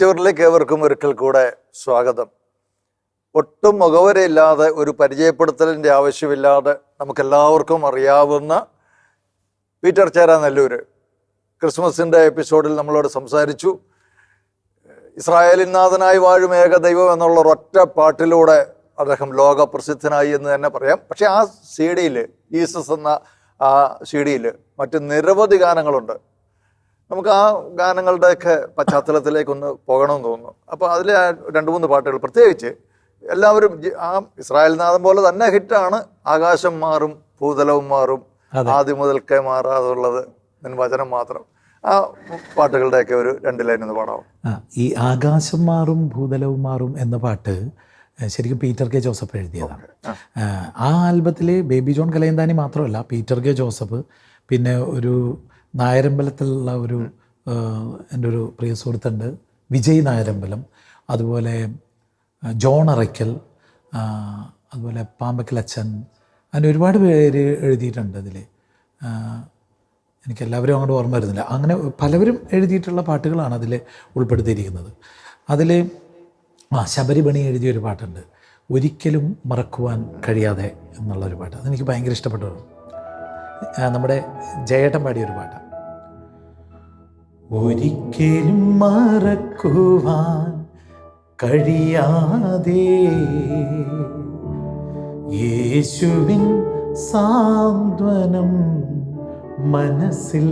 ജീവിച്ചവരിലേക്ക് ഏവർക്കും ഒരിക്കൽ കൂടെ സ്വാഗതം. ഒട്ടും മുഖവരയില്ലാതെ ഒരു പരിചയപ്പെടുത്തലിന്റെ ആവശ്യമില്ലാതെ നമുക്കെല്ലാവർക്കും അറിയാവുന്ന പീറ്റർ ചേര നല്ലൂർ ക്രിസ്മസിന്റെ എപ്പിസോഡിൽ നമ്മളോട് സംസാരിച്ചു. ഇസ്രായേലിനാഥനായി വാഴും ഏക ദൈവം എന്നുള്ള ഒറ്റ പാട്ടിലൂടെ അദ്ദേഹം ലോകപ്രസിദ്ധനായി എന്ന് തന്നെ പറയാം. പക്ഷേ ആ സി ഡിയിൽ ജീസസ് എന്ന ആ സി ഡിയിൽ മറ്റ് നിരവധി ഗാനങ്ങളുണ്ട്. നമുക്ക് ആ ഗാനങ്ങളുടെയൊക്കെ പശ്ചാത്തലത്തിലേക്കൊന്ന് പോകണമെന്ന് തോന്നുന്നു. അപ്പോൾ അതിലെ രണ്ട് മൂന്ന് പാട്ടുകൾ പ്രത്യേകിച്ച് എല്ലാവരും ആ ഇസ്രായേൽ നാഥം പോലെ തന്നെ ഹിറ്റാണ്. ആകാശം മാറും ഭൂതലവും മാറും. ആദ്യം മുതൽക്കേ മാറാതുള്ളത് വചനം മാത്രം. ആ പാട്ടുകളുടെയൊക്കെ ഒരു രണ്ട് ലൈൻ ഒന്ന് പാടാവും? ആ ഈ ആകാശം മാറും ഭൂതലവും മാറും എന്ന പാട്ട് ശരിക്കും പീറ്റർ കെ ജോസഫ് എഴുതിയതാണ്. ആ ആൽബത്തിലെ ബേബി ജോൺ കലയന്താനി മാത്രമല്ല പീറ്റർ കെ ജോസഫ് പിന്നെ ഒരു നായരമ്പലത്തിലുള്ള ഒരു എന്റെ ഒരു പ്രിയ സുഹൃത്തുണ്ട് വിജയ് നായരമ്പലം. അതുപോലെ ജോൺ അറയ്ക്കൽ അതുപോലെ പാമ്പക്കൽ അച്ഛൻ അങ്ങനെ ഒരുപാട് പേര് എഴുതിയിട്ടുണ്ട് അതിൽ എനിക്ക് എല്ലാവരും അങ്ങോട്ട് ഓർമ്മ വരുന്നില്ല. അങ്ങനെ പലവരും എഴുതിയിട്ടുള്ള പാട്ടുകളാണ് അതിൽ ഉൾപ്പെടുത്തിയിരിക്കുന്നത്. അതിൽ ആ ശബരിമണി എഴുതിയൊരു പാട്ടുണ്ട്. ഒരിക്കലും മറക്കുവാൻ കഴിയാതെ എന്നുള്ളൊരു പാട്ട്. അതെനിക്ക് ഭയങ്കര ഇഷ്ടപ്പെട്ടു ആ, നമ്മുടെ ജയേട്ടൻ പാടിയ ഒരു പാട്ടാണ് ഒരിക്കലും മറക്കുവാൻ കഴിയാതെ യേശുവിൻ സാന്ത്വനം മനസ്സിൽ.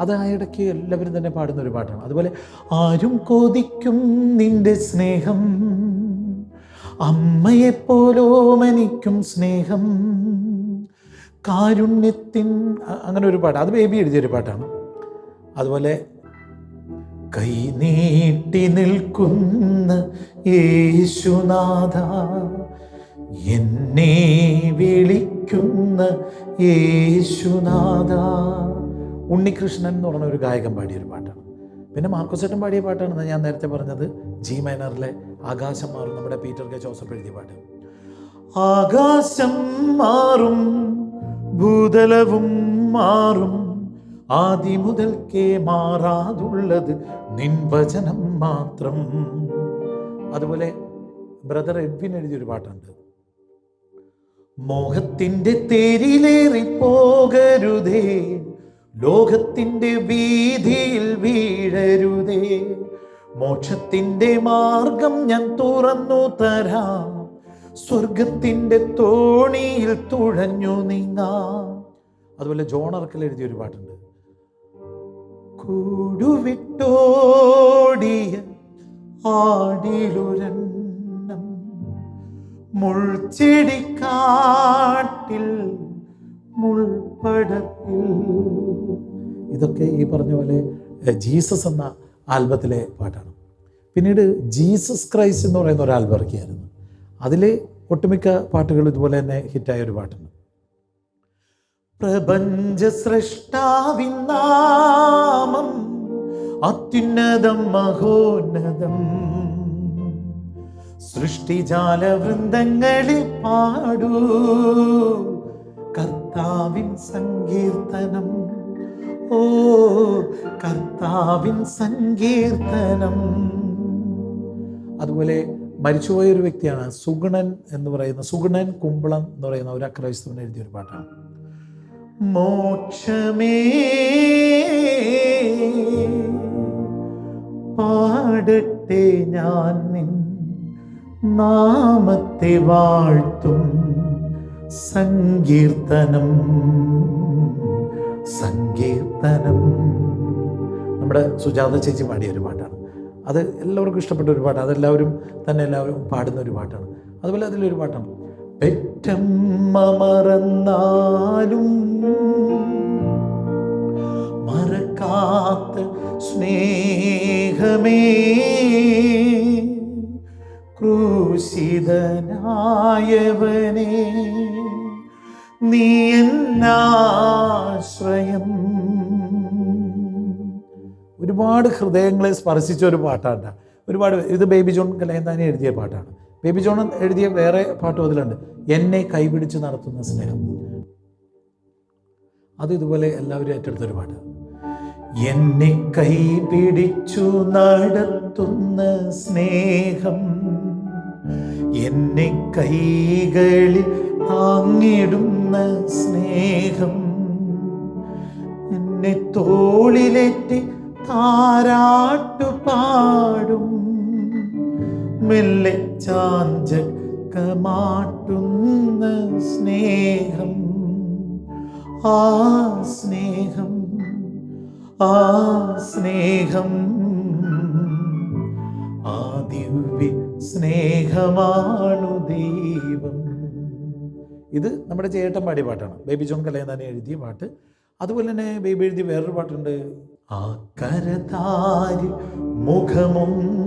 അത് ആ ഇടയ്ക്ക് എല്ലാവരും തന്നെ പാടുന്ന ഒരു പാട്ടാണ്. അതുപോലെ ആരും കൊതിക്കും നിന്റെ സ്നേഹം അമ്മയെപ്പോലോ മനിക്കും സ്നേഹം. കാരുണ്യത്തിൻ അങ്ങനെ ഒരു പാട്ട്. അത് ബേബി എഴുതിയൊരു പാട്ടാണ്. അതുപോലെ കൈ നീട്ടി നിൽക്കുന്ന യേശുനാഥ എന്നെ വിളിക്കുന്ന യേശുനാഥ. ഉണ്ണികൃഷ്ണൻ എന്ന് പറഞ്ഞ ഒരു ഗായകൻ പാടിയ ഒരു പാട്ടാണ്. പിന്നെ മാർക്കോസേട്ടൻ പാടിയ പാട്ടാണ്. ഞാൻ നേരത്തെ പറഞ്ഞത് ജി മൈനറിലെ ആകാശം മാറും നമ്മുടെ പീറ്റർ കെ ജോസഫ് എഴുതിയ പാട്ട്. ആകാശം മാറും ഭൂതലവും മാറും. ആദി മുതൽക്കേ മാറാതുള്ളത് നിൻ വചനം മാത്രം. അതുപോലെ ബ്രദർ എഡ്വിൻ എഴുതിയൊരു പാട്ടുണ്ട്. മോഹത്തിന്റെ തേരിലേറി പോകരുതേ ലോകത്തിന്റെ വീതിയിൽ വീഴരുതേ. മോക്ഷത്തിന്റെ മാർഗം ഞാൻ തുറന്നു തരാം. സ്വർഗത്തിന്റെ തോണിയിൽ തുഴഞ്ഞു നീങ്ങാം. അതുപോലെ ജോണർക്കൽ എഴുതിയ ഒരു പാട്ടുണ്ട്. കൂടുവിട്ടോടിയ ആടിലൊരെണ്ണം മുൾച്ചെടിക്കാട്ടിൽ മുൾപ്പടത്തിൽ ഇതൊക്കെ ഈ പറഞ്ഞ പോലെ ജീസസ് എന്ന ആൽബത്തിലെ പാട്ടാണ്. പിന്നീട് ജീസസ് ക്രൈസ്റ്റ് എന്ന് പറയുന്ന ഒരു ആൽബം ഇറക്കിയായിരുന്നു അതിൽ ഒട്ടുമിക്ക പാട്ടുകൾ ഇതുപോലെ തന്നെ ഹിറ്റായ ഒരു പാട്ടുണ്ട്. പ്രപഞ്ച സൃഷ്ടാവിൻ നാമം അത്യുന്നതം മഹോന്നതം. സൃഷ്ടിജാല വൃന്ദങ്ങളിൽ പാടൂ. കർത്താവിൻ സങ്കീർത്തനം. ഓ കർത്താവിൻ സങ്കീർത്തനം. അതുപോലെ മരിച്ചുപോയ ഒരു വ്യക്തിയാണ് സുഗുണൻ എന്ന് പറയുന്ന സുഗുണൻ കുമ്പളം എന്ന് പറയുന്ന ഒരു അക്രൈസ്തവൻ എഴുതിയ ഒരു പാട്ടാണ്. മോക്ഷമേ പാടട്ടെ ഞാൻ നിൻ നാമത്തെ വാഴ്ത്തും സങ്കീർത്തനം സങ്കീർത്തനം. നമ്മുടെ സുജാത ചേച്ചി പാടിയ ഒരു പാട്ടാണ്. അത് എല്ലാവർക്കും ഇഷ്ടപ്പെട്ട ഒരു പാട്ടാണ്. അതെല്ലാവരും തന്നെ എല്ലാവരും പാടുന്ന ഒരു പാട്ടാണ്. അതുപോലെ അതിലൊരു പാട്ടാണ്. പെറ്റമ്മ മറന്നാലും മറക്കാത്ത സ്നേഹമേ ക്രൂശിതനായവനേ നീ എന്നാശ്രയം ഒരുപാട് ഹൃദയങ്ങളെ സ്പർശിച്ച ഒരു പാട്ടാണ്. ഒരുപാട് ഇത് ബേബി ജോൺ കലയന്താനി എഴുതിയ പാട്ടാണ്. ബേബി ജോൺ എഴുതിയ വേറെ പാട്ടും അതിലുണ്ട്. എന്നെ കൈപിടിച്ച് നടത്തുന്ന സ്നേഹം. അത് ഇതുപോലെ എല്ലാവരും ഏറ്റെടുത്ത ഒരു പാട്ട്. എന്നെ കൈ പിടിച്ചു നടത്തുന്ന സ്നേഹം. എന്നെ കൈകളിൽ താങ്ങിടുന്ന സ്നേഹം. എന്നെ തോളിലേറ്റി താരാട്ടു പാടും മെല്ലെ ചാഞ്ചക്കമാട്ടുന്ന സ്നേഹം ആ സ്നേഹം ആ സ്നേഹം. ആ ദിവ്യ സ്നേഹമാണു ദൈവം. ഇത് നമ്മുടെ ചേട്ടൻ പാടിയ പാട്ടാണ്. ബേബി ജോൺ കലയന്താനെ എഴുതിയ പാട്ട്. അതുപോലെ തന്നെ ബേബി എഴുതിയ വേറൊരു പാട്ടുണ്ട്. ആ കരതാരി മുഖമൊന്നമർത്തി.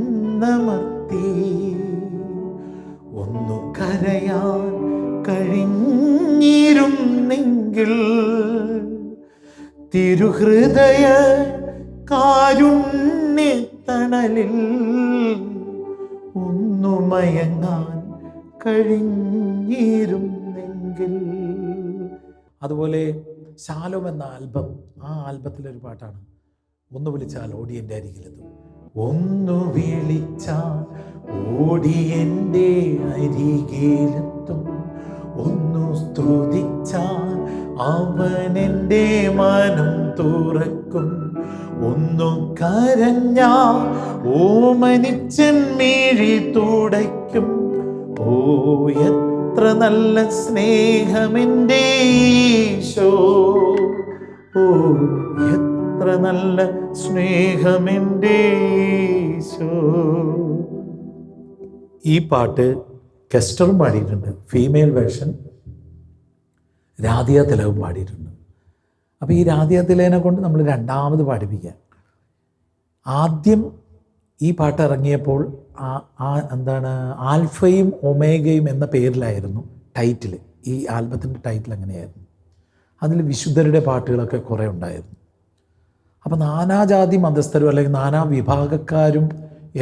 ഒന്നു കരയാൻ കഴിഞ്ഞിരുന്നെങ്കിൽ തിരുഹൃദയ കാരുണ്യത്തണലിൽ ഒന്നു മയങ്ങാൻ കഴിഞ്ഞിരുന്നെങ്കിൽ. അതുപോലെ ശാലോം എന്ന ആൽബം ആ ആൽബത്തിലൊരു പാട്ടാണ്. ഒന്ന് വിളിച്ചാൽ ഓടി എന്റെ അരികിലെത്തും ഒന്ന് വിളിച്ചാൽ ഓടി എന്റെ അരികിലെത്തും. ഒന്നു സ്തുതിച്ചാൽ അവൻ എന്റെ മനം തുറക്കും. ഒന്നു കരഞ്ഞാ ഓമനിച്ചൻ മീഴി തുടയ്ക്കും. ഓ എത്ര നല്ല സ്നേഹമെന്റെ ഈശോ. ഓ എത്ര നല്ല സ്നേഹമെന്റെ ഈ പാട്ട് കെസ്റ്ററും പാടിയിട്ടുണ്ട് ഫീമെയിൽ വേർഷൻ. രാധിയ തിലകും പാടിയിട്ടുണ്ട്. അപ്പോൾ ഈ രാധിയ തിലകനെ കൊണ്ട് നമ്മൾ രണ്ടാമത് പാടിപ്പിക്കുക ആദ്യം ഈ പാട്ട് ഇറങ്ങിയപ്പോൾ ആ ആ എന്താണ് ആൽഫയും ഒമേഗയും എന്ന പേരിലായിരുന്നു ടൈറ്റിൽ ഈ ആൽബത്തിന്റെ ടൈറ്റിൽ അങ്ങനെയായിരുന്നു. അതിൽ വിശുദ്ധരുടെ പാട്ടുകളൊക്കെ കുറേ ഉണ്ടായിരുന്നു. അപ്പോൾ നാനാജാതി മതസ്ഥരും അല്ലെങ്കിൽ നാനാ വിഭാഗക്കാരും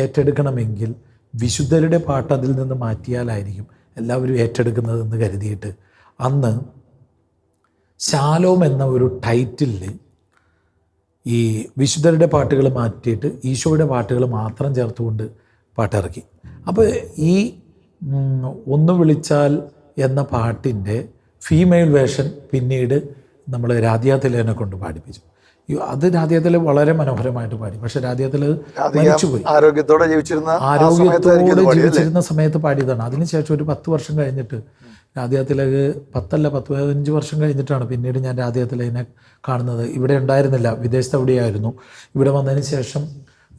ഏറ്റെടുക്കണമെങ്കിൽ വിശുദ്ധരുടെ പാട്ട് അതിൽ നിന്ന് മാറ്റിയാലായിരിക്കും എല്ലാവരും ഏറ്റെടുക്കുന്നതെന്ന് കരുതിയിട്ട്. അന്ന് ശാലോം എന്ന ഒരു ടൈറ്റിലിൽ ഈ വിശുദ്ധരുടെ പാട്ടുകൾ മാറ്റിയിട്ട് ഈശോയുടെ പാട്ടുകൾ മാത്രം ചേർത്തുകൊണ്ട് പാട്ടിറക്കി. അപ്പോൾ ഈ ഒന്ന് വിളിച്ചാൽ എന്ന പാട്ടിന്റെ ഫീമെയിൽ വേഷൻ പിന്നീട് നമ്മൾ രാധിയാത്തിലേനെ കൊണ്ട് പാടിപ്പിച്ചു. അത് രാധിയാത്തിലെ വളരെ മനോഹരമായിട്ട് പാടി. പക്ഷെ രാധിയാത്തിൽ മരിച്ചുപോയി. ആരോഗ്യത്തോടെ ജീവിച്ചിരുന്ന ആരോഗ്യത്തോടെ? ജീവിച്ചിരുന്ന സമയത്ത് പാടിയതാണ്. അതിനുശേഷം ഒരു പത്ത് വർഷം കഴിഞ്ഞിട്ട് രാധേയത്തിലേക്ക് പത്തല്ല പത്ത് പതിനഞ്ച് വർഷം കഴിഞ്ഞിട്ടാണ് പിന്നീട് ഞാൻ രാധിയാത്തിലകിനെ കാണുന്നത്. ഇവിടെ ഉണ്ടായിരുന്നില്ല വിദേശത്ത് എവിടെയായിരുന്നു. ഇവിടെ വന്നതിന് ശേഷം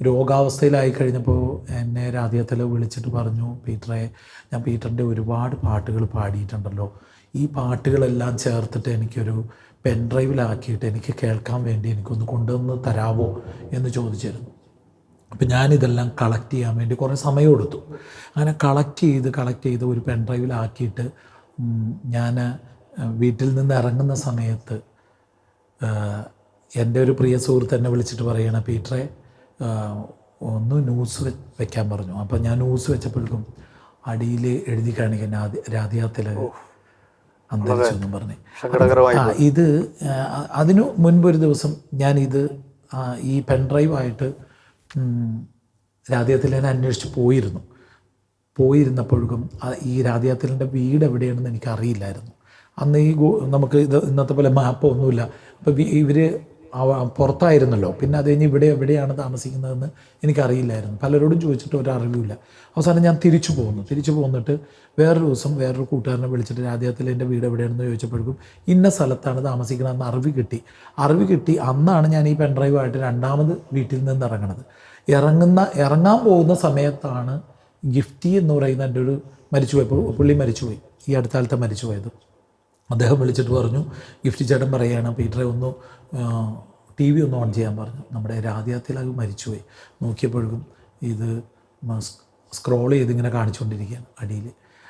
രോഗാവസ്ഥയിലായി കഴിഞ്ഞപ്പോൾ എന്നെ രാധിയത്തിൽ വിളിച്ചിട്ട് പറഞ്ഞു പീറ്ററെ ഞാൻ പീറ്ററിന്റെ ഒരുപാട് പാട്ടുകൾ പാടിയിട്ടുണ്ടല്ലോ. ഈ പാട്ടുകളെല്ലാം ചേർത്തിട്ട് എനിക്കൊരു പെൻ ഡ്രൈവിലാക്കിയിട്ട് എനിക്ക് കേൾക്കാൻ വേണ്ടി എനിക്കൊന്ന് കൊണ്ടുവന്ന് തരാവോ എന്ന് ചോദിച്ചിരുന്നു. അപ്പം ഞാനിതെല്ലാം കളക്ട് ചെയ്യാൻ വേണ്ടി കുറേ സമയം എടുത്തു. അങ്ങനെ കളക്ട് ചെയ്ത് കളക്ട് ചെയ്ത് ഒരു പെൻ ഡ്രൈവിലാക്കിയിട്ട് ഞാൻ വീട്ടിൽ നിന്ന് ഇറങ്ങുന്ന സമയത്ത് എന്റെ ഒരു പ്രിയ സുഹൃത്ത് എന്നെ വിളിച്ചിട്ട് പറയണ പീറ്ററെ ഒന്ന് ന്യൂസ് വെക്കാൻ പറഞ്ഞു. അപ്പം ഞാൻ ന്യൂസ് വെച്ചപ്പോഴേക്കും അടിയിൽ എഴുതി കാണിക്കാൻ രാധിയാത്തിൽ അന്തരിച്ചെന്നും പറഞ്ഞു. സങ്കടകരമായി ആ ഇത് അതിനു മുൻപൊരു ദിവസം ഞാൻ ഇത് ഈ പെൻഡ്രൈവായിട്ട് രാധിയത്തിൽ ഞാൻ അന്വേഷിച്ച് പോയിരുന്നു. പോയിരുന്നപ്പോഴും ഈ രാധിയാത്തിലിന്റെ വീട് എവിടെയാണെന്ന് എനിക്ക് അറിയില്ലായിരുന്നു അന്ന് ഈ നമുക്ക് ഇത് ഇന്നത്തെ പോലെ മാപ്പ് ഒന്നുമില്ല. അപ്പോൾ ഇവർ പുറത്തായിരുന്നല്ലോ. പിന്നെ അത് കഴിഞ്ഞ് ഇവിടെ എവിടെയാണ് താമസിക്കുന്നതെന്ന് എനിക്കറിയില്ലായിരുന്നു. പലരോടും ചോദിച്ചിട്ട് ഒരറിവില്ല അവസാനം ഞാൻ തിരിച്ചു പോകുന്നു തിരിച്ചു പോന്നിട്ട് വേറൊരു ദിവസം വേറൊരു കൂട്ടുകാരനെ വിളിച്ചിട്ട് രാജ്യത്തിൽ എന്റെ വീട് എവിടെയാണെന്ന് ചോദിച്ചപ്പോഴേക്കും ഇന്ന സ്ഥലത്താണ് താമസിക്കണമെന്ന് അറിവ് കിട്ടി. അറിവ് കിട്ടി അന്നാണ് ഞാൻ ഈ പെൺഡ്രൈവായിട്ട് രണ്ടാമത് വീട്ടിൽ നിന്ന് ഇറങ്ങണത് ഇറങ്ങുന്ന ഇറങ്ങാൻ പോകുന്ന സമയത്താണ് ഗിഫ്റ്റി എന്ന് പറയുന്ന എന്റെ ഒരു മരിച്ചുപോയി പുള്ളി മരിച്ചുപോയി. ഈ അടുത്ത കാലത്ത് മരിച്ചുപോയത്. അദ്ദേഹം വിളിച്ചിട്ട് പറഞ്ഞു ഗിഫ്റ്റ് ചേട്ടൻ പറയുകയാണ് പീറ്ററെ ഒന്ന് ടി വി ഒന്ന് ഓൺ ചെയ്യാൻ പറഞ്ഞു. നമ്മുടെ രാധ്യാത്തിൽ അത് മരിച്ചുപോയി. നോക്കിയപ്പോഴും ഇത് സ്ക്രോൾ ചെയ്ത് ഇങ്ങനെ കാണിച്ചുകൊണ്ടിരിക്കുകയാണ് അടിയിൽ.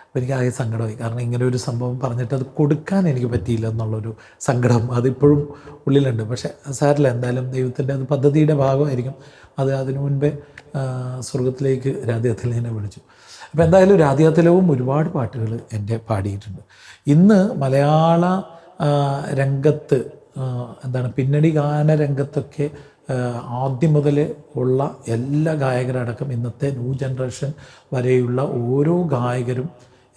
അപ്പോൾ എനിക്ക് ആകെ സങ്കടമായി. കാരണം ഇങ്ങനെ ഒരു സംഭവം പറഞ്ഞിട്ട് അത് കൊടുക്കാൻ എനിക്ക് പറ്റിയില്ല എന്നുള്ളൊരു സങ്കടം അതിപ്പോഴും ഉള്ളിലുണ്ട്. പക്ഷേ സാരില്ല എന്തായാലും ദൈവത്തിന്റെ അത് പദ്ധതിയുടെ ഭാഗമായിരിക്കും. അത് അതിനു മുൻപേ സ്വർഗത്തിലേക്ക് സ്വർഗത്തിലേക്ക് തന്നെ വിളിച്ചു. അപ്പോൾ എന്തായാലും രാധ്യാതിലവും ഒരുപാട് പാട്ടുകൾ എന്റെ പാടിയിട്ടുണ്ട്. ഇന്ന് മലയാള രംഗത്ത് എന്താണ് പിന്നണി ഗാന രംഗത്തൊക്കെ ആദ്യം മുതൽ ഉള്ള എല്ലാ ഗായകരടക്കം ഇന്നത്തെ ന്യൂ ജനറേഷൻ വരെയുള്ള ഓരോ ഗായകരും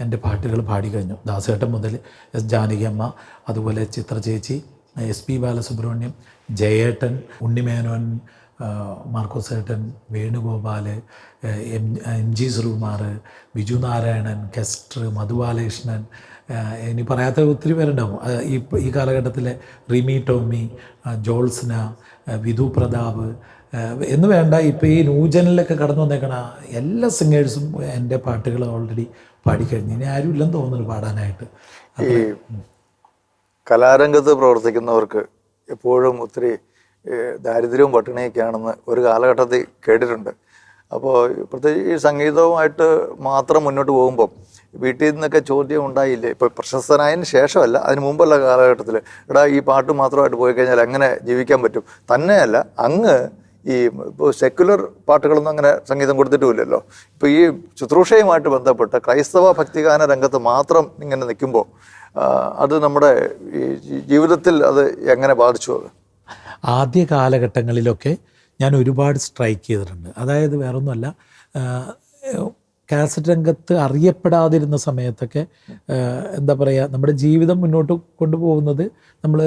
എന്റെ പാട്ടുകൾ പാടിക്കഴിഞ്ഞു. ദാസേട്ടൻ മുതൽ എസ് ജാനകിയമ്മ അതുപോലെ ചിത്ര ചേച്ചി എസ് പി ബാലസുബ്രഹ്മണ്യം ജയേട്ടൻ ഉണ്ണിമേനോൻ മാർക്കോസ് ഏട്ടൻ Venugopal M M G Sreekumar Biju Narayanan Kester Madhu Balakrishnan ഇനി പറയാത്ത ഒത്തിരി പേരുണ്ടാവും. ഈ ഈ കാലഘട്ടത്തിലെ റിമി ടോമി ജോൾസ്ന വിധു പ്രതാപ് എന്ന് വേണ്ട ഇപ്പോൾ ഈ ന്യൂജനിലൊക്കെ കടന്നു വന്നേക്കണ എല്ലാ സിംഗേഴ്സും എന്റെ പാട്ടുകൾ ഓൾറെഡി പാടിക്കഴിഞ്ഞു. ഇനി ആരും ഇല്ലെന്ന് തോന്നുന്നു പാടാനായിട്ട്. ഈ കലാരംഗത്ത് പ്രവർത്തിക്കുന്നവർക്ക് എപ്പോഴും ഒത്തിരി ദാരിദ്ര്യവും പട്ടിണിയൊക്കെയാണെന്ന് ഒരു കാലഘട്ടത്തിൽ കേട്ടിട്ടുണ്ട്. അപ്പോൾ പ്രത്യേകിച്ച് ഈ സംഗീതവുമായിട്ട് മാത്രം മുന്നോട്ട് പോകുമ്പം വീട്ടിൽ നിന്നൊക്കെ ചോദ്യം ഉണ്ടായില്ലേ? ഇപ്പോൾ പ്രശസ്തനായതിന് ശേഷമല്ല അതിന് മുമ്പുള്ള കാലഘട്ടത്തിൽ എടാ ഈ പാട്ട് മാത്രമായിട്ട് പോയി കഴിഞ്ഞാൽ എങ്ങനെ ജീവിക്കാൻ പറ്റും? തന്നെയല്ല അങ്ങ് ഈ സെക്യുലർ പാട്ടുകളൊന്നും അങ്ങനെ സംഗീതം കൊടുത്തിട്ടുമില്ലല്ലോ. ഇപ്പോൾ ഈ ശുശ്രൂഷയുമായിട്ട് ബന്ധപ്പെട്ട ക്രൈസ്തവ ഭക്തിഗാന രംഗത്ത് മാത്രം ഇങ്ങനെ നിൽക്കുമ്പോൾ അത് നമ്മുടെ ഈ ജീവിതത്തിൽ അത് എങ്ങനെ ബാധിച്ചു അത്? ആദ്യ കാലഘട്ടങ്ങളിലൊക്കെ ഞാൻ ഒരുപാട് സ്ട്രൈക്ക് ചെയ്തിട്ടുണ്ട്. അതായത് വേറൊന്നുമല്ല കാസറ്റ് രംഗത്ത് അറിയപ്പെടാതിരുന്ന സമയത്തൊക്കെ എന്താ പറയുക നമ്മുടെ ജീവിതം മുന്നോട്ട് കൊണ്ടുപോകുന്നത് നമ്മൾ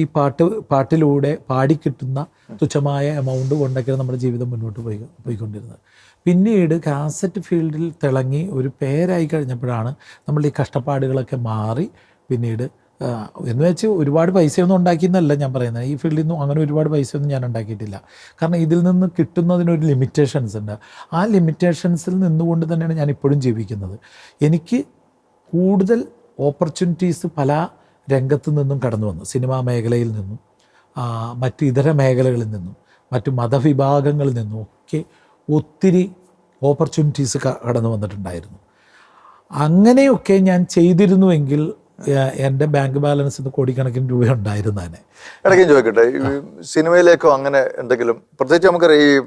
ഈ പാട്ട് പാട്ടിലൂടെ പാടിക്കിട്ടുന്ന തുച്ഛമായ എമൗണ്ട് കൊണ്ടൊക്കെയാണ് നമ്മുടെ ജീവിതം മുന്നോട്ട് പോയി പോയിക്കൊണ്ടിരുന്നത്. പിന്നീട് കാസറ്റ് ഫീൽഡിൽ തിളങ്ങി ഒരു പേരായി കഴിഞ്ഞപ്പോഴാണ് നമ്മൾ ഈ കഷ്ടപ്പാടുകളൊക്കെ മാറി പിന്നീട് എന്ന് വെച്ച് ഒരുപാട് പൈസയൊന്നും ഉണ്ടാക്കിയെന്നല്ല ഞാൻ പറയുന്നത്. ഈ ഫീൽഡിൽ നിന്നും അങ്ങനെ ഒരുപാട് പൈസയൊന്നും ഞാൻ ഉണ്ടാക്കിയിട്ടില്ല. കാരണം ഇതിൽ നിന്ന് കിട്ടുന്നതിനൊരു ലിമിറ്റേഷൻസ് ഉണ്ട്. ആ ലിമിറ്റേഷൻസിൽ നിന്നുകൊണ്ട് തന്നെയാണ് ഞാൻ ഇപ്പോഴും ജീവിക്കുന്നത്. എനിക്ക് കൂടുതൽ ഓപ്പർച്യൂണിറ്റീസ് പല രംഗത്തു നിന്നും കടന്നു വന്നു. സിനിമാ മേഖലയിൽ നിന്നും മറ്റ് ഇതര മേഖലകളിൽ നിന്നും മറ്റു മതവിഭാഗങ്ങളിൽ നിന്നും ഒക്കെ ഒത്തിരി ഓപ്പർച്യൂണിറ്റീസ് കടന്നു വന്നിട്ടുണ്ടായിരുന്നു. അങ്ങനെയൊക്കെ ഞാൻ ചെയ്തിരുന്നുവെങ്കിൽ എന്റെ ബാങ്ക് ബാലൻസ് കോടിക്കണക്കിന് രൂപ ഉണ്ടായിരുന്നേനെ ഇടയ്ക്കും ചോദിക്കട്ടെ ഈ സിനിമയിലേക്കോ അങ്ങനെ എന്തെങ്കിലും പ്രത്യേകിച്ച് നമുക്കറിയാം ഈ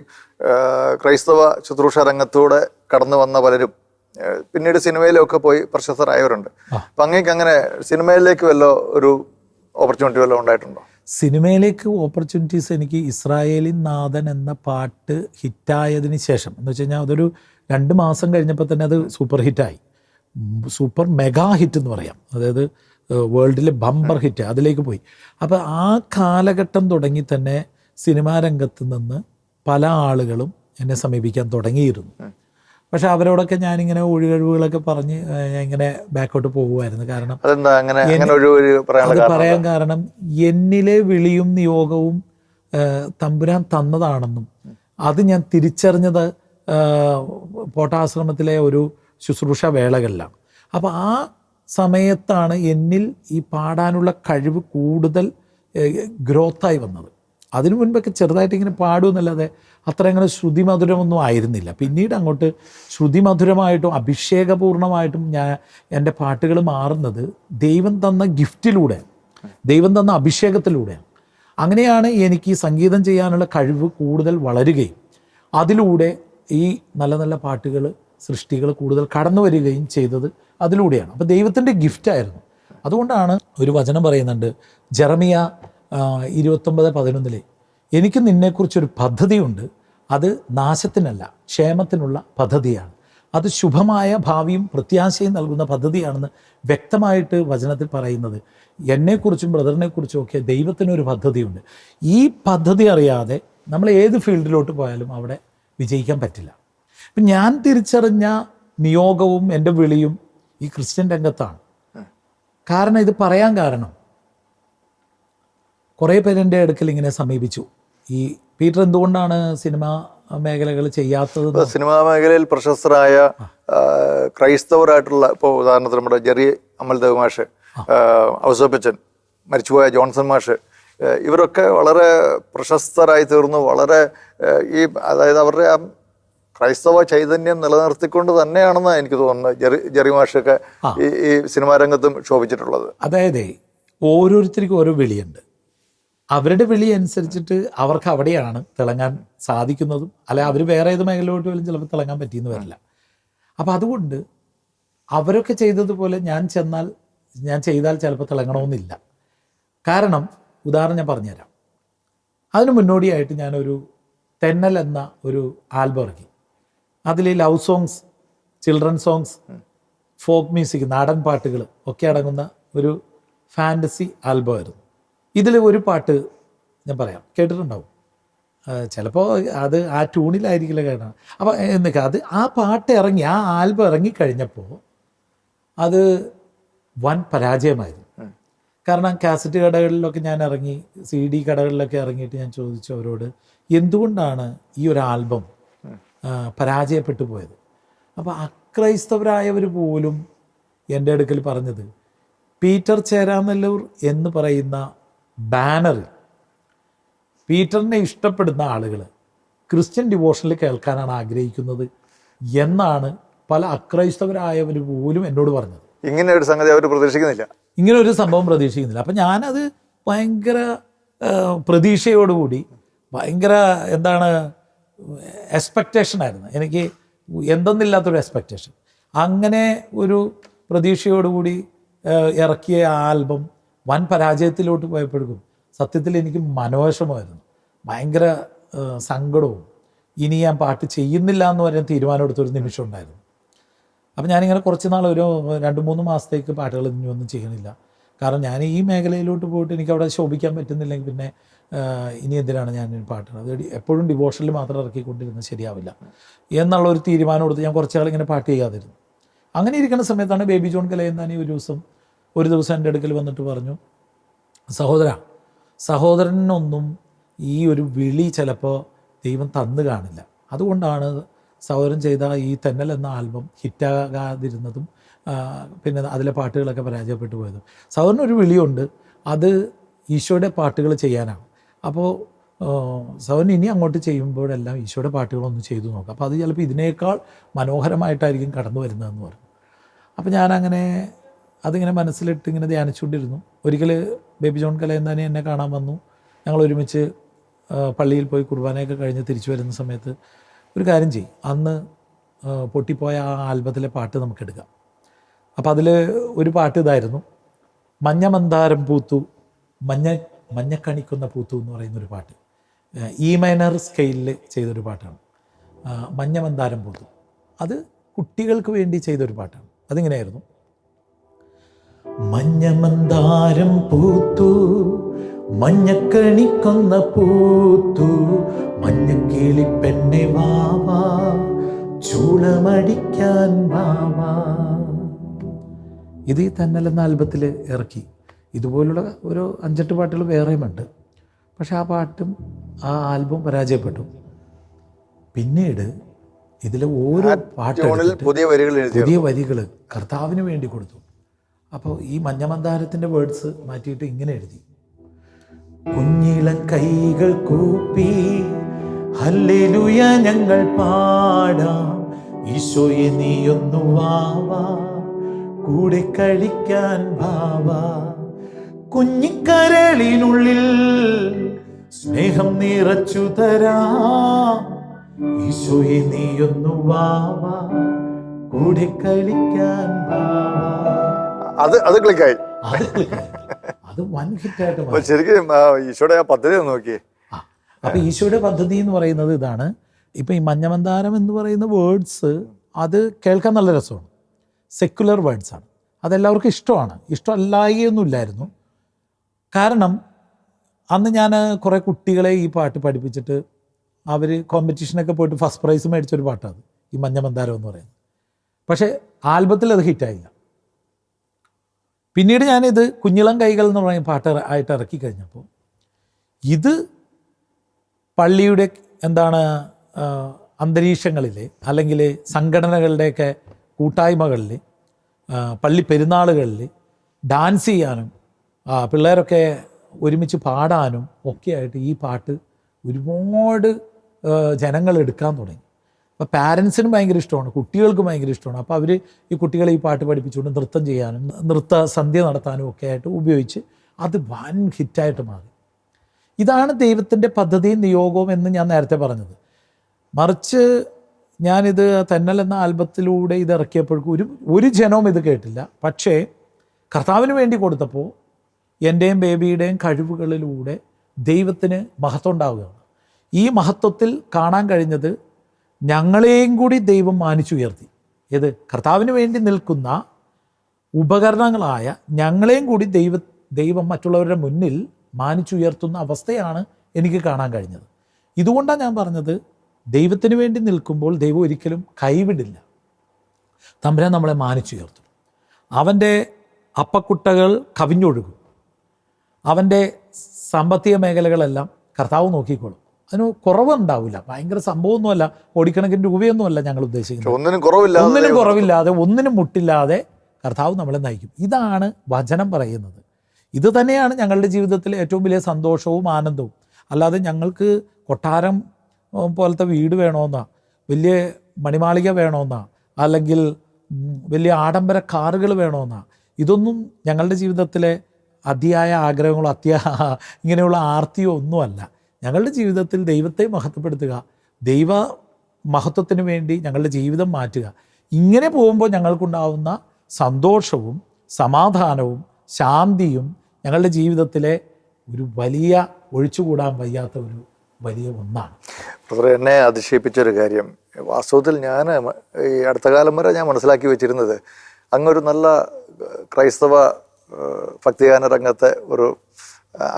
ക്രൈസ്തവ ശുശ്രൂഷ രംഗത്തൂടെ കടന്നു വന്ന പലരും പിന്നീട് സിനിമയിലൊക്കെ പോയി പ്രശസ്തരായവരുണ്ട്. അപ്പം അങ്ങേക്ക് അങ്ങനെ സിനിമയിലേക്ക് വല്ല ഒരു ഓപ്പർച്യൂണിറ്റി വല്ലതും ഉണ്ടായിട്ടുണ്ടോ? സിനിമയിലേക്ക് ഓപ്പർച്യൂണിറ്റീസ് എനിക്ക് ഇസ്രായേലിൻ നാഥൻ എന്ന പാട്ട് ഹിറ്റായതിന് ശേഷം എന്ന് വെച്ച് കഴിഞ്ഞാൽ അതൊരു രണ്ട് മാസം കഴിഞ്ഞപ്പോൾ തന്നെ അത് സൂപ്പർ ഹിറ്റായി സൂപ്പർ മെഗാ ഹിറ്റ് എന്ന് പറയാം. അതായത് വേൾഡിലെ ബമ്പർ ഹിറ്റ് അതിലേക്ക് പോയി. അപ്പോൾ ആ കാലഘട്ടം തുടങ്ങി തന്നെ സിനിമാ രംഗത്ത് നിന്ന് പല ആളുകളും എന്നെ സമീപിക്കാൻ തുടങ്ങിയിരുന്നു. പക്ഷെ അവരോടൊക്കെ ഞാനിങ്ങനെ ഒഴികഴിവുകളൊക്കെ പറഞ്ഞ് ഇങ്ങനെ ബാക്കോട്ട് പോകുമായിരുന്നു. കാരണം അത് പറയാൻ കാരണം എന്നിലെ വിളിയും നിയോഗവും തമ്പുരാൻ തന്നതാണെന്നും അത് ഞാൻ തിരിച്ചറിഞ്ഞത് പോട്ടാശ്രമത്തിലെ ഒരു ശുശ്രൂഷ വേളകളിലാണ്. അപ്പോൾ ആ സമയത്താണ് എന്നിൽ ഈ പാടാനുള്ള കഴിവ് കൂടുതൽ ഗ്രോത്തായി വന്നത്. അതിനു മുൻപൊക്കെ ചെറുതായിട്ട് ഇങ്ങനെ പാടുമെന്നല്ലാതെ അത്ര അങ്ങനെ ശ്രുതിമധുരമൊന്നും ആയിരുന്നില്ല. പിന്നീട് അങ്ങോട്ട് ശ്രുതിമധുരമായിട്ടും അഭിഷേകപൂർണമായിട്ടും ഞാൻ എന്റെ പാട്ടുകൾ മാറുന്നത് ദൈവം തന്ന ഗിഫ്റ്റിലൂടെ ദൈവം തന്ന അഭിഷേകത്തിലൂടെയാണ് അങ്ങനെയാണ് എനിക്ക് സംഗീതം ചെയ്യാനുള്ള കഴിവ് കൂടുതൽ വളരുകയും. അതിലൂടെ ഈ നല്ല നല്ല പാട്ടുകൾ സൃഷ്ടികൾ കൂടുതൽ കടന്നു വരികയും ചെയ്തത് അതിലൂടെയാണ്. അപ്പോൾ ദൈവത്തിന്റെ ഗിഫ്റ്റായിരുന്നു അതുകൊണ്ടാണ് ഒരു വചനം പറയുന്നുണ്ട് ജെറമിയ ഇരുപത്തൊമ്പത് പതിനൊന്നിലെ എനിക്ക് നിന്നെക്കുറിച്ചൊരു പദ്ധതിയുണ്ട്. അത് നാശത്തിനല്ല ക്ഷേമത്തിനുള്ള പദ്ധതിയാണ്. അത് ശുഭമായ ഭാവിയും പ്രത്യാശയും നൽകുന്ന പദ്ധതിയാണെന്ന് വ്യക്തമായിട്ട് വചനത്തിൽ പറയുന്നത്. എന്നെക്കുറിച്ചും ബ്രദറിനെക്കുറിച്ചും ഒക്കെ ദൈവത്തിനൊരു പദ്ധതിയുണ്ട്. ഈ പദ്ധതി അറിയാതെ നമ്മൾ ഏത് ഫീൽഡിലോട്ട് പോയാലും അവിടെ വിജയിക്കാൻ പറ്റില്ല. അപ്പം ഞാൻ തിരിച്ചറിഞ്ഞ നിയോഗവും എന്റെ വിളിയും ഈ ക്രിസ്ത്യൻ രംഗത്താണ്. കാരണം ഇത് പറയാൻ കാരണം. കുറേ പേര് എന്റെ അടുക്കൽ ഇങ്ങനെ സമീപിച്ചു. ഈ പീറ്റർ എന്തുകൊണ്ടാണ് സിനിമ മേഖലകൾ ചെയ്യാത്തത് സിനിമാ മേഖലയിൽ പ്രശസ്തരായ ക്രൈസ്തവരായിട്ടുള്ള ഇപ്പോൾ ഉദാഹരണത്തിന് നമ്മുടെ ജെറി അമൽദേവ് മാഷ് ഔസപ്പച്ചൻ മരിച്ചുപോയ ജോൺസൺ മാഷ് ഇവരൊക്കെ വളരെ പ്രശസ്തരായി തീർന്നു വളരെ ഈ അതായത് അവരുടെ ആ ക്രൈസ്തവ ചൈതന്യം നിലനിർത്തിക്കൊണ്ട് തന്നെയാണെന്ന് എനിക്ക് തോന്നുന്നത് ജെറി ജെറി മാഷൊക്കെ ഈ ഈ സിനിമാ രംഗത്തും ശോഭിച്ചിട്ടുള്ളത്. അതായത് ഓരോരുത്തർക്കും ഓരോ വിളിയുണ്ട്. അവരുടെ വിളി അനുസരിച്ചിട്ട് അവർക്ക് അവിടെയാണ് തിളങ്ങാൻ സാധിക്കുന്നതും അല്ലെ അവർ വേറെ ഏത് മേഖലയിലോട്ട് പോലും ചിലപ്പോൾ തിളങ്ങാൻ പറ്റിയെന്ന് വരില്ല. അപ്പം അതുകൊണ്ട് അവരൊക്കെ ചെയ്തതുപോലെ ഞാൻ ചെന്നാൽ ഞാൻ ചെയ്താൽ ചിലപ്പോൾ തിളങ്ങണമെന്നില്ല. കാരണം ഉദാഹരണം ഞാൻ പറഞ്ഞുതരാം. അതിന് മുന്നോടിയായിട്ട് ഞാനൊരു തെന്നൽ എന്ന ഒരു ആൽബം ഇറക്കി. അതിൽ love songs children songs folk music നാടൻ പാട്ടുകൾ ഒക്കെ അടങ്ങുന്ന ഒരു ഫാന്റസി ആൽബമായിരുന്നു. ഇതിൽ ഒരു പാട്ട് ഞാൻ പറയാം. കേട്ടിട്ടുണ്ടാവും. ചിലപ്പോൾ അത് ആ ട്യൂണിലായിരിക്കില്ല കേട്ടോ. അപ്പോൾ എന്നൊക്കെ അത് ആ പാട്ട് ഇറങ്ങി ആ ആൽബം ഇറങ്ങിക്കഴിഞ്ഞപ്പോൾ അത് വൻ പരാജയമായിരുന്നു. കാരണം കാസറ്റ് കടകളിലൊക്കെ ഞാൻ ഇറങ്ങി സി ഡി കടകളിലൊക്കെ ഇറങ്ങിയിട്ട് ഞാൻ ചോദിച്ചു അവരോട് എന്തുകൊണ്ടാണ് ഈ ഒരു ആൽബം പരാജയപ്പെട്ടു പോയത് അപ്പോൾ അക്രൈസ്തവരായവർ പോലും എന്റെ അടുക്കൽ പറഞ്ഞത് പീറ്റർ ചേരാനല്ലൂർ എന്ന് പറയുന്ന ബാനറിൽ പീറ്ററിനെ ഇഷ്ടപ്പെടുന്ന ആളുകൾ ക്രിസ്ത്യൻ ഡിവോഷനിൽ കേൾക്കാനാണ് ആഗ്രഹിക്കുന്നത് എന്നാണ് പല അക്രൈസ്തവരായവർ പോലും എന്നോട് പറഞ്ഞത്. ഇങ്ങനെ ഒരു സംഗതി അവർ പ്രതീക്ഷിക്കുന്നില്ല. ഇങ്ങനെ ഒരു സംഭവം പ്രതീക്ഷിക്കുന്നില്ല. അപ്പം ഞാനത് ഭയങ്കര പ്രതീക്ഷയോടുകൂടി ഭയങ്കര എന്താണ് എക്സ്പെക്റ്റേഷൻ ആയിരുന്നു. എനിക്ക് എന്തെന്നില്ലാത്തൊരു എക്സ്പെക്റ്റേഷൻ അങ്ങനെ ഒരു പ്രതീക്ഷയോടുകൂടി ഇറക്കിയ ആൽബം വൻ പരാജയത്തിലോട്ട് പോയപ്പോഴേക്കും സത്യത്തിൽ എനിക്ക് മനോവശമായിരുന്നു ഭയങ്കര സങ്കടവും. ഇനി ഞാൻ പാട്ട് ചെയ്യുന്നില്ല എന്ന് പറയാൻ തീരുമാനമെടുത്തൊരു നിമിഷം ഉണ്ടായിരുന്നു. അപ്പം ഞാനിങ്ങനെ കുറച്ച് നാൾ ഒരു രണ്ട് മൂന്ന് മാസത്തേക്ക് പാട്ടുകൾ ഇനി ഒന്നും ചെയ്യണില്ല കാരണം ഞാൻ ഈ മേഖലയിലോട്ട് പോയിട്ട് എനിക്ക് അവിടെ ശോഭിക്കാൻ പറ്റുന്നില്ലെങ്കിൽ പിന്നെ ഇനി എന്തിനാണ് ഞാൻ പാട്ടുകൾ അത് എപ്പോഴും ഡിവോഷനിൽ മാത്രം ഇറക്കിക്കൊണ്ടിരുന്നത് ശരിയാവില്ല. എന്നുള്ള ഒരു തീരുമാനം എടുത്ത് ഞാൻ കുറച്ച് നാൾ ഇങ്ങനെ പാട്ട് ചെയ്യാതിരുന്നു. അങ്ങനെ ഇരിക്കുന്ന സമയത്താണ് ബേബി ജോൺ കലയെന്നാനി ഒരു ദിവസം ഒരു ദിവസം എന്റെ അടുക്കൽ വന്നിട്ട് പറഞ്ഞു സഹോദര സഹോദരനൊന്നും ഈ ഒരു വിളി ചിലപ്പോൾ ദൈവം തന്നു കാണില്ല. അതുകൊണ്ടാണ് സഹോദരൻ ചെയ്ത ഈ തെന്നൽ എന്ന ആൽബം ഹിറ്റാകാതിരുന്നതും പിന്നെ അതിലെ പാട്ടുകളൊക്കെ പരാജയപ്പെട്ടു പോയതും. സൗറിന് ഒരു വിളിയുണ്ട്. അത് ഈശോയുടെ പാട്ടുകൾ ചെയ്യാനാണ്. അപ്പോൾ സഹോദരൻ ഇനി അങ്ങോട്ട് ചെയ്യുമ്പോഴെല്ലാം ഈശോയുടെ പാട്ടുകളൊന്ന് ചെയ്തു നോക്കാം. അപ്പോൾ അത് ചിലപ്പോൾ ഇതിനേക്കാൾ മനോഹരമായിട്ടായിരിക്കും കടന്നു വരുന്നതെന്ന് പറഞ്ഞു. അപ്പോൾ ഞാനങ്ങനെ അതിങ്ങനെ മനസ്സിലിട്ട് ഇങ്ങനെ ധ്യാനിച്ചുകൊണ്ടിരുന്നു. ഒരിക്കൽ ബേബി ജോൺ കലയന്താനി എന്നെ കാണാൻ വന്നു. ഞങ്ങൾ ഒരുമിച്ച് പള്ളിയിൽ പോയി കുർബാനയൊക്കെ കഴിഞ്ഞ് തിരിച്ചു വരുന്ന സമയത്ത് ഒരു കാര്യം ചെയ്യും. അന്ന് പൊട്ടിപ്പോയ ആ ആൽബത്തിലെ പാട്ട് നമുക്കെടുക്കാം അപ്പോൾ അതിൽ ഒരു പാട്ട് ഇതായിരുന്നു. മഞ്ഞ മന്ദാരം പൂത്തു മഞ്ഞ മഞ്ഞക്കണിക്കുന്ന പൂത്തു എന്ന് പറയുന്ന ഒരു പാട്ട് ഇ മൈനർ സ്കെയിലിൽ ചെയ്തൊരു പാട്ടാണ്. മഞ്ഞ മന്ദാരം പൂത്തു. അത് കുട്ടികൾക്ക് വേണ്ടി ചെയ്തൊരു പാട്ടാണ്. അതിങ്ങനെയായിരുന്നു. മഞ്ഞമന്താരം പൂത്തു മഞ്ഞക്കണിക്കൊന്ന പൂത്തു മഞ്ഞക്കിളിപ്പെണ്ണെ വാവാ ചൂളമടിക്കാൻ വാവാ. ഇത് ഈ തന്നലെന്ന ആൽബത്തിൽ ഇറക്കി. ഇതുപോലുള്ള ഒരു അഞ്ചെട്ട് പാട്ടുകൾ വേറെയുമുണ്ട് പക്ഷേ ആ പാട്ടും ആ ആൽബം പരാജയപ്പെട്ടു. പിന്നീട് ഇതിലെ ഓരോ പാട്ട് പുതിയ വരികൾ എഴുതി പുതിയ വരികൾ കർത്താവിന് വേണ്ടി കൊടുത്തു. അപ്പോൾ ഈ മഞ്ഞമന്ദാരത്തിന്റെ വേർഡ്സ് മാറ്റിയിട്ട് ഇങ്ങനെ എഴുതി. കുഞ്ഞിളം കൈകൾ കൂപ്പി ഹല്ലേലൂയ ഞങ്ങൾ പാടാം. ഈശോയെ നീയൊന്നു വാവാ കൂടെ കഴിക്കാൻ ഭാവ. കുഞ്ഞിക്കരളിനുള്ളിൽ സ്നേഹം നിറച്ചു തരാം. ഈശോയെ നീയൊന്നു വാവ. കൂടെ കളിക്കാൻ ഭാവ. അത് അത് ക്ലിക്കായി. അത് വൻ ഹിറ്റായിട്ട് ആയിട്ട് ശരിക്കും ഈശോയുടെ ആ പദ്ധതി നോക്കിയേ. അപ്പൊ ഈശോയുടെ പദ്ധതി എന്ന് പറയുന്നത് ഇതാണ്. ഇപ്പൊ ഈ മഞ്ഞമന്താരം എന്ന് പറയുന്ന വേർഡ്സ് അത് കേൾക്കാൻ നല്ല രസമാണ്. സെക്കുലർ വേർഡ്സാണ് അതെല്ലാവർക്കും ഇഷ്ടമാണ്. ഇഷ്ടമല്ലായൊന്നുമില്ലായിരുന്നു കാരണം അന്ന് ഞാൻ കുറേ കുട്ടികളെ ഈ പാട്ട് പഠിപ്പിച്ചിട്ട് അവർ കോമ്പറ്റീഷനൊക്കെ പോയിട്ട് ഫസ്റ്റ് പ്രൈസ് മേടിച്ചൊരു പാട്ടാണ്. ഈ മഞ്ഞമന്താരം എന്ന് പറയുന്നത്. പക്ഷേ ആൽബത്തിൽ അത് ഹിറ്റായില്ല. പിന്നീട് ഞാനിത് കുഞ്ഞിളം കൈകൾ എന്ന് പറയുന്ന പാട്ട് ആയിട്ട് ഇറക്കി കഴിഞ്ഞപ്പോൾ ഇത് പള്ളിയുടെ എന്താണ് അന്തരീക്ഷങ്ങളിലെ അല്ലെങ്കിൽ സംഘടനകളുടെയൊക്കെ കൂട്ടായ്മകളിൽ പള്ളി പെരുന്നാളുകളിൽ ഡാൻസ് ചെയ്യാനും പിള്ളേരൊക്കെ ഒരുമിച്ച് പാടാനും ഒക്കെയായിട്ട് ഈ പാട്ട് ഒരുപാട് ജനങ്ങൾ എടുക്കാൻ തുടങ്ങി. അപ്പോൾ പാരൻസിനും ഭയങ്കര ഇഷ്ടമാണ് കുട്ടികൾക്കും ഭയങ്കര ഇഷ്ടമാണ്. അപ്പോൾ അവർ ഈ കുട്ടികളെ ഈ പാട്ട് പഠിപ്പിച്ചുകൊണ്ട് നൃത്തം ചെയ്യാനും നൃത്ത സന്ധ്യ നടത്താനും ഒക്കെ ആയിട്ട് ഉപയോഗിച്ച് അത് വൻ ഹിറ്റായിട്ട് മാറി. ഇതാണ് ദൈവത്തിന്റെ പദ്ധതിയും നിയോഗവും എന്ന് ഞാൻ നേരത്തെ പറഞ്ഞത്. മറിച്ച് ഞാനിത് തന്നൽ എന്ന ആൽബത്തിലൂടെ ഇത് ഇറക്കിയപ്പോഴേക്കും ഒരു ഒരു ജനവും ഇത് കേട്ടില്ല. പക്ഷേ കർത്താവിന് വേണ്ടി കൊടുത്തപ്പോൾ എന്റെയും ബേബിയുടെയും കഴിവുകളിലൂടെ ദൈവത്തിന് മഹത്വം ഉണ്ടാവുകയാണ്. ഈ മഹത്വത്തിൽ കാണാൻ കഴിഞ്ഞത് ഞങ്ങളെയും കൂടി ദൈവം മാനിച്ചുയർത്തി. ഏത്? കർത്താവിന് വേണ്ടി നിൽക്കുന്ന ഉപകരണങ്ങളായ ഞങ്ങളെയും കൂടി ദൈവ ദൈവം മറ്റുള്ളവരുടെ മുന്നിൽ മാനിച്ചുയർത്തുന്ന അവസ്ഥയാണ് എനിക്ക് കാണാൻ കഴിഞ്ഞത്. ഇതുകൊണ്ടാണ് ഞാൻ പറഞ്ഞത് ദൈവത്തിന് വേണ്ടി നിൽക്കുമ്പോൾ ദൈവം ഒരിക്കലും കൈവിടില്ല. തമ്പുരാൻ നമ്മളെ മാനിച്ചുയർത്തും. അവന്റെ അപ്പക്കുട്ടകൾ കവിഞ്ഞൊഴുകും. അവന്റെ സാമ്പത്തിക മേഖലകളെല്ലാം കർത്താവ് നോക്കിക്കോളും. അതിന് കുറവുണ്ടാവില്ല. ഭയങ്കര സംഭവമൊന്നുമല്ല. കോടിക്കണക്കിന് രൂപയൊന്നുമല്ല ഞങ്ങൾ ഉദ്ദേശിക്കുന്നത്. ഒന്നിനും കുറവില്ലാതെ ഒന്നിനും കുറവില്ലാതെ ഒന്നിനും മുട്ടില്ലാതെ കർത്താവ് നമ്മളെ നയിക്കും. ഇതാണ് വചനം പറയുന്നത്. ഇത് തന്നെയാണ് ഞങ്ങളുടെ ജീവിതത്തിൽ ഏറ്റവും വലിയ സന്തോഷവും ആനന്ദവും. അല്ലാതെ ഞങ്ങൾക്ക് കൊട്ടാരം പോലത്തെ വീട് വേണമെന്നാ വലിയ മണിമാളിക വേണമെന്നാ അല്ലെങ്കിൽ വലിയ ആഡംബര കാറുകൾ വേണമെന്നാ ഇതൊന്നും ഞങ്ങളുടെ ജീവിതത്തിലെ അതിയായ ആഗ്രഹങ്ങളോ അത്യ ഇങ്ങനെയുള്ള ആർത്തിയോ ഒന്നുമല്ല. ഞങ്ങളുടെ ജീവിതത്തിൽ ദൈവത്തെ മഹത്വപ്പെടുത്തുക ദൈവ മഹത്വത്തിന് വേണ്ടി ഞങ്ങളുടെ ജീവിതം മാറ്റുക. ഇങ്ങനെ പോകുമ്പോൾ ഞങ്ങൾക്കുണ്ടാവുന്ന സന്തോഷവും സമാധാനവും ശാന്തിയും ഞങ്ങളുടെ ജീവിതത്തിലെ ഒരു വലിയ ഒഴിച്ചുകൂടാൻ വയ്യാത്ത ഒരു വലിയ ഒന്നാണ്. ബ്രദറെ എന്നെ അതിശയിപ്പിച്ചൊരു കാര്യം. വാസ്തവത്തിൽ ഞാൻ ഈ അടുത്ത കാലം വരെ ഞാൻ മനസ്സിലാക്കി വെച്ചിരുന്നത് അങ്ങൊരു നല്ല ക്രൈസ്തവ ഭക്തിഗാന രംഗത്തെ ഒരു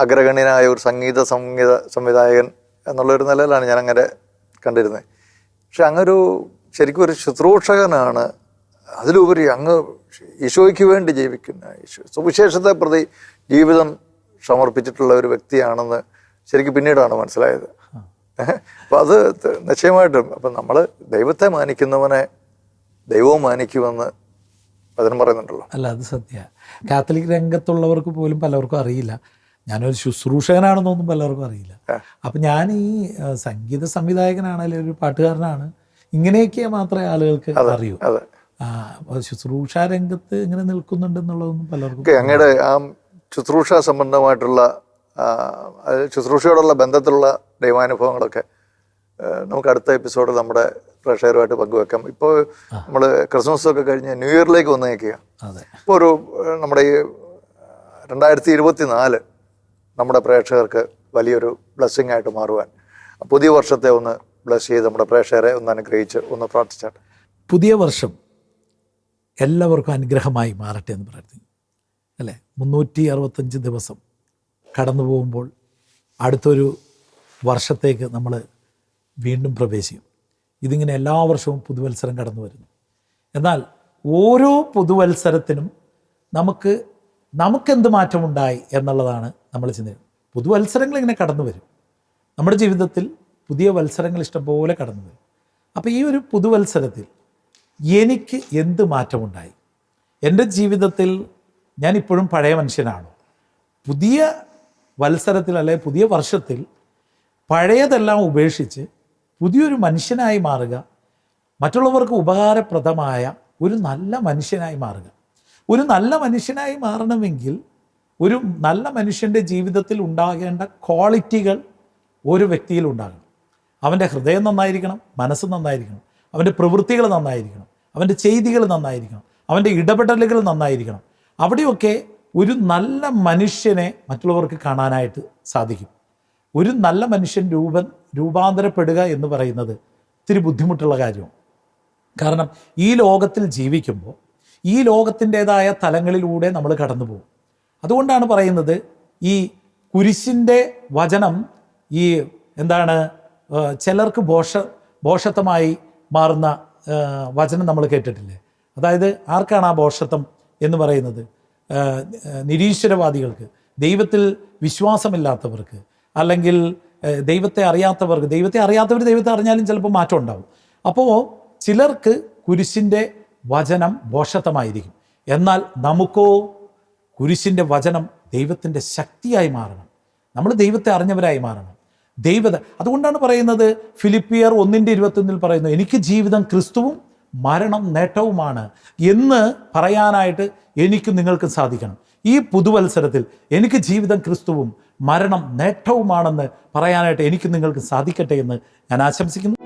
അഗ്രഗണ്യനായ ഒരു സംഗീത സംഗീത സംവിധായകൻ എന്നുള്ളൊരു നിലയിലാണ് ഞാൻ അങ്ങനെ കണ്ടിരുന്നത്. പക്ഷെ അങ്ങൊരു ശരിക്കും ഒരു ശുശ്രൂഷകനാണ് അതിലുപരി അങ്ങ് ഈശോയ്ക്ക് വേണ്ടി ജീവിക്കുന്ന ഈശോ സുവിശേഷത്തെ പ്രതി ജീവിതം സമർപ്പിച്ചിട്ടുള്ള ഒരു വ്യക്തിയാണെന്ന് ശരിക്കും പിന്നീടാണ് മനസ്സിലായത്. അപ്പൊ അത് നിശ്ചയമായിട്ടും അപ്പം നമ്മൾ ദൈവത്തെ മാനിക്കുന്നവനെ ദൈവവും മാനിക്കുമെന്ന് അതിനും പറയുന്നുണ്ടല്ലോ. അല്ല അത് സത്യ. കാത്തലിക് രംഗത്തുള്ളവർക്ക് പോലും പലർക്കും അറിയില്ല. ഞാനൊരു ശുശ്രൂഷകനാണെന്നൊന്നും പലർക്കും അറിയില്ല. അപ്പം ഞാൻ ഈ സംഗീത സംവിധായകനാണെങ്കിലും ഒരു പാട്ടുകാരനാണ്. ഇങ്ങനെയൊക്കെ മാത്രമേ ആളുകൾക്ക് അറിയൂ. ശുശ്രൂഷ രംഗത്ത് ഇങ്ങനെ നിൽക്കുന്നുണ്ടെന്നുള്ളതൊന്നും പലർക്കും അങ്ങയുടെ ആ ശുശ്രൂഷ സംബന്ധമായിട്ടുള്ള ശുശ്രൂഷയോടുള്ള ബന്ധത്തിലുള്ള ദൈവാനുഭവങ്ങളൊക്കെ നമുക്ക് അടുത്ത എപ്പിസോഡിൽ നമ്മുടെ പ്രേക്ഷകരുമായിട്ട് പങ്കുവെക്കാം. ഇപ്പോൾ നമ്മൾ ക്രിസ്മസ് ഒക്കെ കഴിഞ്ഞ് ന്യൂ ഇയറിലേക്ക് വന്ന് നിൽക്കുക ഇപ്പോൾ ഒരു നമ്മുടെ ഈ രണ്ടായിരത്തി ഇരുപത്തി നാല് നമ്മുടെ പ്രേക്ഷകർക്ക് വലിയൊരു ബ്ലെസ്സിങ് ആയിട്ട് മാറുവാൻ പുതിയ വർഷത്തെ ഒന്ന് ബ്ലസ് ചെയ്ത് നമ്മുടെ പ്രേക്ഷകരെ ഒന്ന് അനുഗ്രഹിച്ച് ഒന്ന് പ്രാർത്ഥിച്ചാട്ടെ പുതിയ വർഷം എല്ലാവർക്കും അനുഗ്രഹമായി മാറട്ടെ എന്ന് പ്രാർത്ഥിക്കുന്നു. അല്ലേ? മുന്നൂറ്റി അറുപത്തഞ്ച് ദിവസം. കടന്നു പോകുമ്പോൾ അടുത്തൊരു വർഷത്തേക്ക് നമ്മൾ വീണ്ടും പ്രവേശിക്കും. ഇതിങ്ങനെ എല്ലാ വർഷവും പുതുവത്സരം കടന്നു വരുന്നു. എന്നാൽ ഓരോ പുതുവത്സരത്തിനും നമുക്ക് നമുക്കെന്ത് മാറ്റമുണ്ടായി എന്നുള്ളതാണ് നമ്മൾ ചിന്തിക്കുന്നത്. പുതുവത്സരങ്ങൾ ഇങ്ങനെ കടന്നു വരും. നമ്മുടെ ജീവിതത്തിൽ പുതിയ വത്സരങ്ങൾ ഇഷ്ടംപോലെ കടന്നു വരും. അപ്പോൾ ഈ ഒരു പുതുവത്സരത്തിൽ എനിക്ക് എന്ത് മാറ്റമുണ്ടായി? എന്റെ ജീവിതത്തിൽ ഞാൻ ഇപ്പോഴും പഴയ മനുഷ്യനാണോ? പുതിയ വത്സരത്തിൽ അല്ലെ പുതിയ വർഷത്തിൽ പഴയതെല്ലാം ഉപേക്ഷിച്ച് പുതിയൊരു മനുഷ്യനായി മാറുക മറ്റുള്ളവർക്ക് ഉപകാരപ്രദമായ ഒരു നല്ല മനുഷ്യനായി മാറുക. ഒരു നല്ല മനുഷ്യനായി മാറണമെങ്കിൽ ഒരു നല്ല മനുഷ്യന്റെ ജീവിതത്തിൽ ഉണ്ടാകേണ്ട ക്വാളിറ്റികൾ ഒരു വ്യക്തിയിൽ ഉണ്ടാകണം. അവന്റെ ഹൃദയം നന്നായിരിക്കണം മനസ്സ് നന്നായിരിക്കണം അവന്റെ പ്രവൃത്തികൾ നന്നായിരിക്കണം അവന്റെ ചെയ്തികൾ നന്നായിരിക്കണം അവന്റെ ഇടപെടലുകൾ നന്നായിരിക്കണം. അവിടെയൊക്കെ ഒരു നല്ല മനുഷ്യനെ മറ്റുള്ളവർക്ക് കാണാനായിട്ട് സാധിക്കും. ഒരു നല്ല മനുഷ്യൻ രൂപ രൂപാന്തരപ്പെടുക എന്ന് പറയുന്നത് ഇത്തിരി ബുദ്ധിമുട്ടുള്ള കാര്യമാണ്. കാരണം ഈ ലോകത്തിൽ ജീവിക്കുമ്പോൾ ഈ ലോകത്തിന്റെതായ തലങ്ങളിലൂടെ നമ്മൾ കടന്നു പോകും. അതുകൊണ്ടാണ് പറയുന്നത് ഈ കുരിശിന്റെ വചനം ഈ എന്താണ് ചിലർക്ക് ബോഷ ഭോഷത്വമായി മാറുന്ന വചനം നമ്മൾ കേട്ടിട്ടില്ലേ? അതായത് ആർക്കാണ് ആ ഭോഷത്വം എന്ന് പറയുന്നത്? നിരീശ്വരവാദികൾക്ക് ദൈവത്തിൽ വിശ്വാസമില്ലാത്തവർക്ക് അല്ലെങ്കിൽ ദൈവത്തെ അറിയാത്തവർക്ക് ദൈവത്തെ അറിയാത്തവർ ദൈവത്തെ അറിഞ്ഞാലും ചിലപ്പോൾ മാറ്റം ഉണ്ടാവും. അപ്പോൾ ചിലർക്ക് കുരിശിന്റെ വചനം ഭോഷത്വമായിരിക്കും എന്നാൽ നമുക്കോ കുരിശിന്റെ വചനം ദൈവത്തിന്റെ ശക്തിയായി മാറണം. നമ്മൾ ദൈവത്തെ അറിഞ്ഞവരായി മാറണം. ദൈവത അതുകൊണ്ടാണ് പറയുന്നത് ഫിലിപ്പിയർ ഒന്നിന്റെ ഇരുപത്തൊന്നിൽ പറയുന്നു എനിക്ക് ജീവിതം ക്രിസ്തുവും മരണം നേട്ടവുമാണ് എന്ന് പറയാനായിട്ട് എനിക്കും നിങ്ങൾക്കും സാധിക്കണം. ഈ പുതുവത്സരത്തിൽ എനിക്ക് ജീവിതം ക്രിസ്തുവും മരണം നേട്ടവുമാണെന്ന് പറയാനായിട്ട് എനിക്ക് നിങ്ങൾക്ക് സാധിക്കട്ടെ എന്ന് ഞാൻ ആശംസിക്കുന്നു.